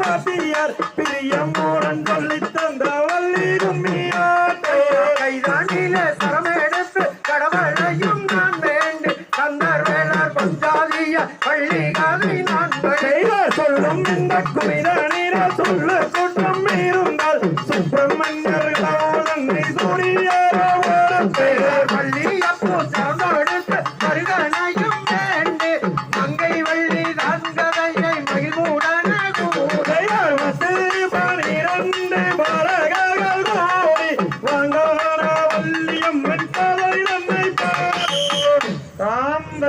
வாத்தியார் பிரியமோடன் சொல்லி தந்த வள்ளி கும்மியாட்டோ கைதாண்டிலே சரமெடுத்து கடவுளையும் நான் வேண்டு கந்தர் வேளார் பஞ்சாதிய பள்ளி கதை நான் படி செய்தார் சொல்லும் இந்த குமித நீர சொல்ல குற்றம் இருந்தால்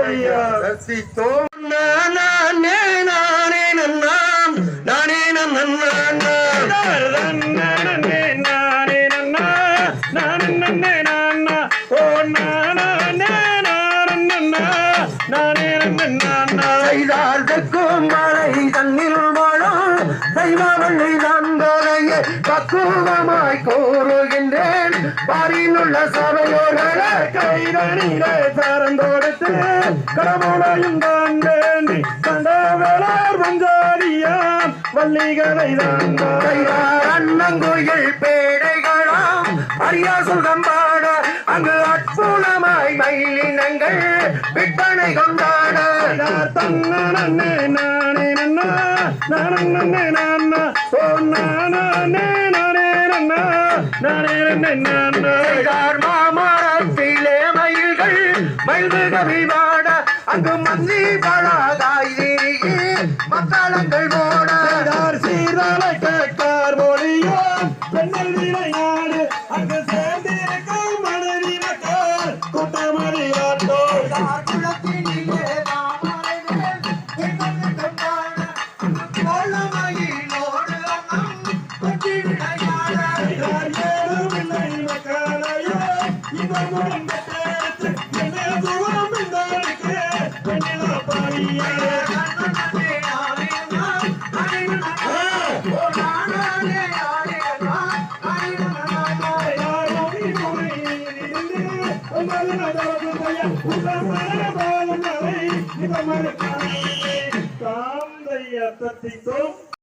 தாந்தையா ரசித்தோம் நானே நானே நன்னான். நானே நன்னான். செய்தார்க்கும் மழை தன்னில் வாழும். செய்வவள்ளி நண்பரையே பக்குவமாய் கூறுகின்றேன் சபையோர்கள சபையோர்களே கைதனிலே சார்ந்தோடுத்து கடவுளையும் தான் வேண்டி கண்டவளார் பஞ்சாரியாம் வள்ளிகளை தான் அண்ணங்குயில் பேடைகளாம் அரியா சுகம் பாட அங்கு அற்புதமாய் மயிலினங்கள் விற்பனை கொண்டாட. மாமரத்திலே மயில்கள் மயில்கள் கவிவாட அங்கு மந்தி பழகாய் மக்களங்கள் போட. தாந்தைய தத்தித்தோம்